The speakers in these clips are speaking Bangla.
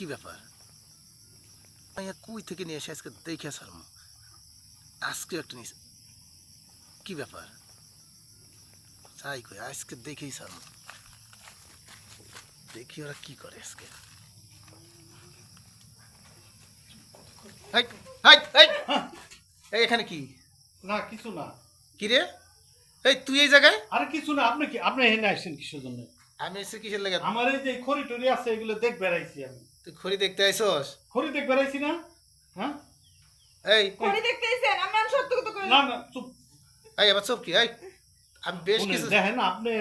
কি ব্যাপার? কুই থেকে নিয়ে এসে আজকে দেখে সারম আজকে একটা নিস কি ব্যাপার? তাই কই আজকে দেখেই সারম দেখি ওরা কি করে আজকে। Hi, hi, hi! এই এখানে কি? না কিছু না। কি রে? এই তুই এই জায়গায়? আরে কিছু না আপনি কি আপনি এখানে আসছেন কিসের জন্য? আমি এসে কিসের লাগে আমার এই যে খড়ি টড়ি আছে এগুলো দেখ বেড়াইছি আমি। তুই খড়ি দেখতে আইসস? খড়ি দেখ বেড়াইছি না? হ্যাঁ? এই করে দেখতেইছেন আমি আর সত্য কথা কই? না না চুপ। এই আবার চুপ কি? এই আমি বেশ কিছু দেখেন আপনি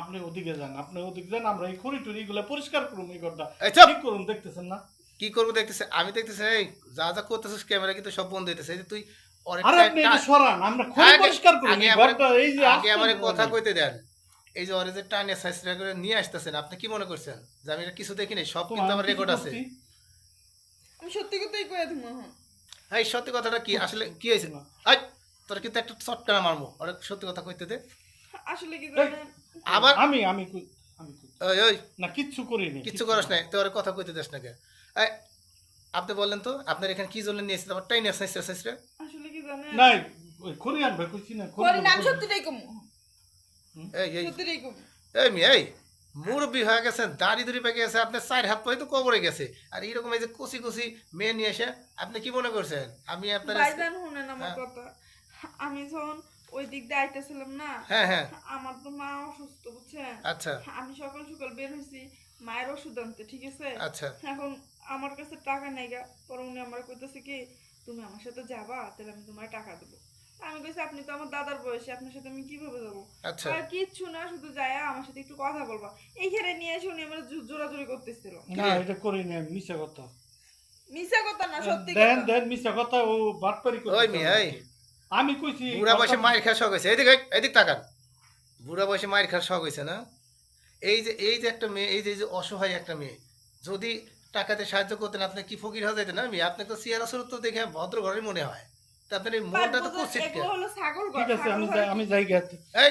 আপনি ওদিকে যান আপনি ওদিকে যান আমরা এই খড়ি টড়ি এগুলো পরিষ্কার করুন এই ঘরটা! ঠিক করুন দেখতেছেন না? কি করব দেখতেছে? আমি দেখতেছি এই যা যা করতেছিস ক্যামেরা কিন্তু সব বন্ধ হইতেছে। এই যে তুই আরে আপনি এটা সরান আমরা খড়ি পরিষ্কার করুন এই ঘরটা এই যে আগে আমার কথা কইতে দেন। এই যে ওরে যে টানে সাইজ করে নিয়ে আসতেছেন আপনি কি মনে করছেন? যে আমি এটা কিছু দেখি নাই সব কিন্তু আমার রেকর্ড আছে। আমি সত্যি কথাই কই দিমু এখন এই সত্যি কথাটা কি? আসলে কি হয়েছে? আই তোর কিন্তু একটা চটকানা মারবো ওরা সত্যি কথা কইতে দে। আসলে কি জানেন আবার আমি আমি আমি ওই ওই। না কিচ্ছু করিনি কিচ্ছু করাস নাই। তোর কথা কইতে দেস না কে। এই, আপনি বললেন তো আপনার এখানে কি জন্য নিয়েছেন আমার টাইনে সাইজ রে আসলে কি জানেন? নাই ওই খড়ি আনবে কইছি না খড়ি করে নাম। সত্যিটাই কমু। এই এই। এই মি এই মুরব্বী হয়ে গেছেন দাড়ি দুড়ি পেকে গেছে আপনার চার হাত পরে তো কবরে গেছে। আর এরকম এই যে কুচি কুচি মেয়ে নিয়ে এসে আপনি কি মনে করছেন? আমি আপনার ভাইজান শুনেন আমার হ্যাঁ। কথা। আমি যখন ওই দিক দিয়ে আইতেছিলাম না হ্যাঁ হ্যাঁ। আমার তো মা অসুস্থ বুঝছেন? আচ্ছা। আমি সকাল সকাল বের হয়েছি মায়ের ওষুধ আনতে ঠিক আছে? আচ্ছা। এখন আমার কাছে টাকা নাই গা পরে উনি আমার কইতেছে কি তুমি আমার সাথে যাবা তাহলে আমি তোমার টাকা দেবো। আমি কইছি আপনি তো আমার দাদার বয়সী আপনার সাথে আমি কীভাবে যাব? আচ্ছা। আর কিচ্ছু না শুধু যায় আমার সাথে একটু কথা বলবা। এইখানে নিয়ে এসে উনি আমার জোরাজোরি করতেছিল। না এটা আমি মিশা কথা। মিশা কথা না সত্যি দেন দেন মিশা কথা ও বাটপারি করে ওই মেয়ে, এই। আমি কইছি বুড়া বয়সে মায়ের খাওয়া শখ হয়েছে। এদিকে এদিক তাকান। বুড়া বয়সে মায়ের খাওয়ার শখ হয়েছে না? এই যে এই যে একটা মেয়ে এই যে এই যে অসহায় একটা মেয়ে যদি টাকাতে সাহায্য করতেন আপনি কি ফকির হয়ে যেতেন না মেয়ে? আপনাকে তো সিয়ারা সুরত দেখে ভদ্র ঘরের মনে হয়। তা আপনার এই মনটা তো ঠিক আছে আমি যাই আমি যাই গেতে এই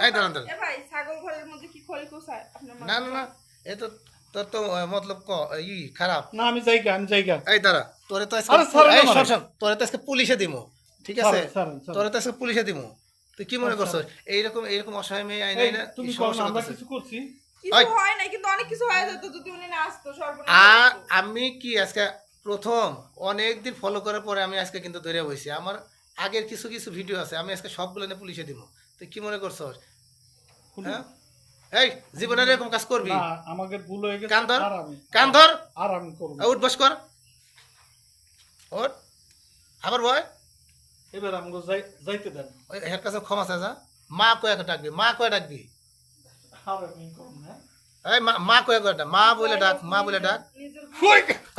এই, দাঁড়ান দাঁড়ান। এ ভাই ছাগল ঘরের মধ্যে কি খড়ি কোসায় না না না এ তো তোর তো মতলব ক ই খারাপ। না আমি যাই গে, আমি যাই গা এই দাঁড়া তোরে তো আজকে এই। শোন, শোন, তোরে তো আজকে পুলিশে দিমু ঠিক আছে। তোরে তো আজকে পুলিশে দিমু। তুই কি মনে আচ্ছা। করছস? এইরকম এইরকম অসহায় মেয়ে আই নাই না তুমি আমরা কিছু করছি। কিছু হয় না কিন্তু অনেক কিছু হয়ে যেত যদি উনি না আসতো সর্বনাশ আমি কি আজকে প্রথম অনেক দিন ফলো করার পরে আমি আজকে কিন্তু ধরে বসছি আমার আগের কিছু কিছু ভিডিও আছে আমি আজকে সবগুলো নিয়ে পুলিশে দিব। তুই কি মনে করছস? হ্যাঁ? এই জীবনে এরকম কাজ করবি? আমাকে ভুল হয়ে গেছে কান ধর। কান ধর। আর আমি করব। উঠ বস কর। ওঠ আবার বয়। এবার আমাকে যাই যাইতে দেন। ওই হের কাছে ক্ষমা চাচা মা কয়ে ডাকবি মা কয়ে ডাকবি। আর আমি করব না। এই মা মা কয়ে কয়ে মা বলে ডাক মা বলে ডাক। এই,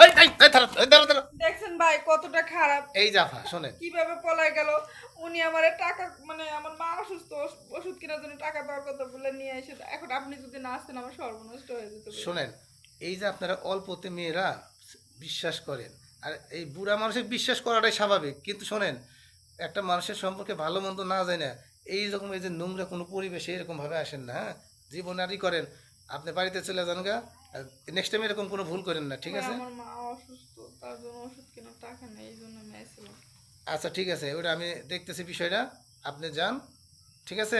এই, এই, দাঁড়া, এই, দাঁড়া, দাঁড়া। দেখছেন ভাই কতটা খারাপ। এই জাফা শোনেন। কীভাবে পলাই গেল? উনি আমার টাকা মানে আমার মা অসুস্থ ওষুধ কেনার জন্য টাকা দেওয়ার কথা বলে নিয়ে এসে এখন আপনি যদি না আসতেন আমার সর্বনষ্ট হয়ে যেত শোনেন এই যে আপনারা অল্পতে মেয়েরা বিশ্বাস করেন আর এই বুড়া মানুষের বিশ্বাস করাটাই স্বাভাবিক কিন্তু শোনেন একটা মানুষের সম্পর্কে ভালো মন্দ না যায় না এই রকম এই যে নোংরা কোনো পরিবেশে এরকম ভাবে আসেন না হ্যাঁ? জীবনারই করেন আপনি বাড়িতে চলে যান গা। নেক্সট টাইম এরকম কোনো ভুল করেন না ঠিক আছে? আমার মা অসুস্থ তার জন্য ওষুধ কেনার টাকা নেই এই জন্য আমি আসছিলাম আচ্ছা ঠিক আছে ওটা আমি দেখতেছি বিষয়টা। আপনি যান ঠিক আছে?